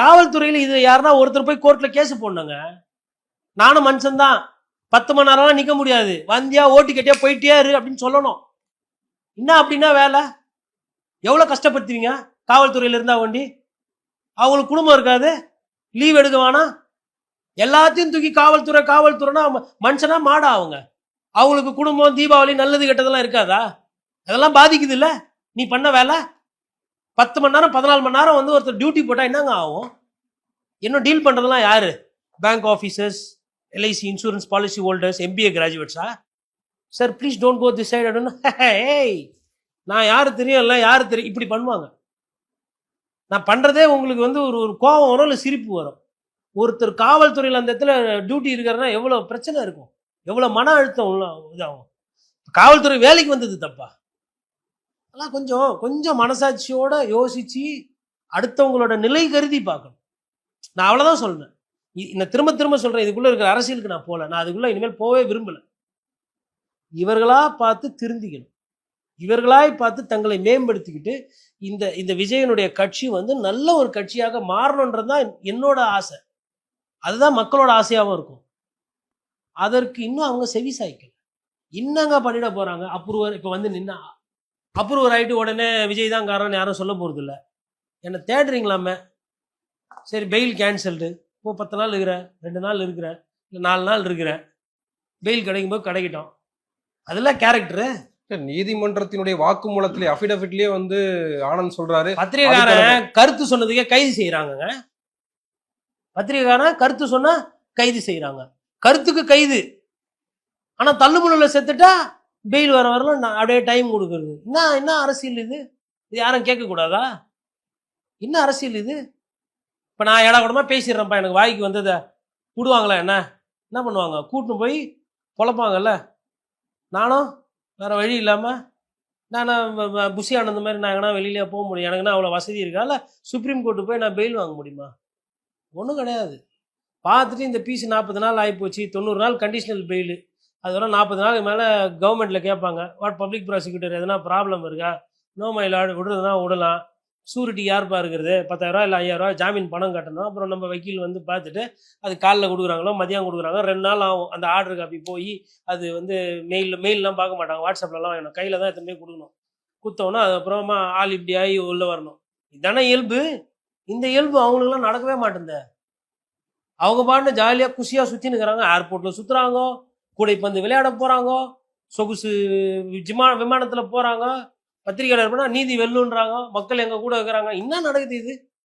காவல்துறையில் இது யாருன்னா ஒருத்தர் போய் கோர்ட்டில் கேஸ் போடணுங்க. நானும் மனுஷன்தான் பத்து மணி நேரம்லாம் நிற்க முடியாது. வந்தியா ஓட்டி கட்டியா போயிட்டே இரு அப்படின்னு சொல்லணும். என்ன அப்படின்னா வேலை? எவ்வளோ கஷ்டப்படுத்துவீங்க? காவல்துறையில் இருந்தால் வண்டி? அவங்களுக்கு குடும்பம் இருக்காது? லீவ் எடுக்க வேணாம். எல்லாத்தையும் தூக்கி காவல்துறை காவல்துறைனா மனுஷனா மாடா அவங்க. அவங்களுக்கு குடும்பம் தீபாவளி நல்லது கெட்டதெல்லாம் இருக்காதா? அதெல்லாம் பாதிக்குது இல்லை நீ பண்ண வேலை? பத்து மணி நேரம் பதினாலு மணி நேரம் வந்து ஒருத்தர் டியூட்டி போட்டால் என்னங்க ஆகும்? இன்னும் டீல் பண்ணுறதுலாம் யார்? Bank officers LIC insurance policy holders MBA கிராஜுவேட்ஸா sir please don't go this side ஏய் நான் யாரு தெரியும்ல யார் தெரியும்? இப்படி பண்ணுவாங்க. நான் பண்ணுறதே உங்களுக்கு வந்து ஒரு ஒரு கோபம் வரும் இல்லை சிரிப்பு வரும். ஒருத்தர் காவல்துறையில் அந்த இடத்துல டியூட்டி இருக்காருன்னா எவ்வளோ பிரச்சனை இருக்கும்? எவ்வளோ மன அழுத்தம் இதாகும்? காவல்துறை வேலைக்கு வந்தது தப்பா? அதெல்லாம் கொஞ்சம் கொஞ்சம் மனசாட்சியோட யோசிச்சு அடுத்தவங்களோட நிலை கருதி பார்க்கணும். நான் அவ்வளோதான் சொல்றேன். நான் திரும்ப திரும்ப சொல்றேன் இதுக்குள்ள இருக்கிற அரசியலுக்கு நான் போகல. நான் அதுக்குள்ள இனிமேல் போகவே விரும்பல. இவர்களா பார்த்து திருந்திக்கணும். இவர்களாய் பார்த்து தங்களை மேம்படுத்திக்கிட்டு இந்த இந்த விஜயனுடைய கட்சி வந்து நல்ல ஒரு கட்சியாக மாறணுன்றது தான் என்னோட ஆசை. அதுதான் மக்களோட ஆசையாகவும் இருக்கும். அதற்கு இன்னும் அவங்க செவி சாய்க்கல. என்னங்க பண்ணிட போறாங்க? அப்ரூவர் இப்போ வந்து நின்னா அப்ரூவர் ஆயிட்டு உடனே விஜய் தான் காரணம் யாரும் சொல்ல போறது இல்ல என்னை தேடுறீங்களாமே? சரி பெயில் கேன்சல்டு இப்போ பத்து நாள் இருக்கிறேன் ரெண்டு நாள் இருக்கிறேன் இல்லை நாலு நாள் இருக்கிறேன் பெயில் கிடைக்கும் போது கிடைக்கட்டும். அதெல்லாம் கேரக்டரு நீதிமன்றத்தினுடைய வாக்குமூலத்திலே அபிடபிட்லயே வந்து ஆனந்த் சொல்றாரு. பத்திரிகைக்காரன் கருத்து சொன்னதுக்கே கைது செய்யறாங்கங்க பத்திரிகைக்காரன் கருத்து சொன்னா கைது செய்யறாங்க கருத்துக்கு கைது. ஆனா தள்ளுமுள்ள செத்துட்டா பெயில் வர வரலாம் நான் அப்படியே டைம் கொடுக்குறது. என்ன என்ன அரசியல் இது? இது யாரும் கேட்கக்கூடாதா? என்ன அரசியல் இது? இப்போ நான் ஏடா கூடமா பேசிடுறேன்ப்பா எனக்கு வாய்க்கு வந்ததை. விடுவாங்களா என்ன? என்ன பண்ணுவாங்க? கூட்டின்னு போய் பொழப்பாங்கல்ல? நானும் வேற வழி இல்லாமல் நான் புஷி ஆனந்த மாதிரி நான் எங்கன்னா வெளியில போக முடியும்? எனக்குன்னா அவ்வளோ வசதி இருக்கா? இல்லை சுப்ரீம் கோர்ட்டு போய் நான் பெயில் வாங்க முடியுமா? ஒன்றும் கிடையாது. பார்த்துட்டு இந்த பீஸ் நாற்பது நாள் ஆகிப்போச்சு தொண்ணூறு நாள் கண்டிஷனல் பெயிலு அதோட நாற்பது நாளுக்கு மேலே கவர்மெண்ட்டில் கேட்பாங்க வாட் பப்ளிக் ப்ராசிக்யூட்டர் எதனா ப்ராப்ளம் இருக்கா? நோ மைலாட் விடுறதுனா விடலாம். சூரிட்டி யார்ப்பா இருக்கிறது? பத்தாயிரரூவா இல்லை ஐயாயிரரூவா ஜாமீன் பணம் கட்டணும். அப்புறம் நம்ம வக்கீல் வந்து பார்த்துட்டு அது காலில் கொடுக்குறாங்களோ மதியம் கொடுக்குறாங்க ரெண்டு நாள் ஆகும். அந்த ஆர்டர் காப்பி போய் அது வந்து மெயில் மெயிலெலாம் பார்க்க மாட்டாங்க. வாட்ஸ்அப்லலாம் வேணும். கையில் தான் எத்தனை கொடுக்கணும். குத்தோன்னா அதுக்கப்புறமா ஆள் இப்படி ஆகி உள்ளே வரணும். இதானே இயல்பு? இந்த இயல்பு அவங்களுக்குலாம் நடக்கவே மாட்டேங்குது அவங்க பாட்டு ஜாலியாக குஷியாக சுற்றின்னு இருக்கிறாங்க. ஏர்போர்ட்டில் சுற்றுறாங்க கூடைப்பந்து விளையாட போகிறாங்க சொகுசு ஜிமா விமானத்தில் போகிறாங்க பத்திரிகையாளர் பண்ணால் நீதி வெல்லுன்றாங்க. மக்கள் எங்கள் கூட இருக்கிறாங்க. என்ன நடக்குது இது?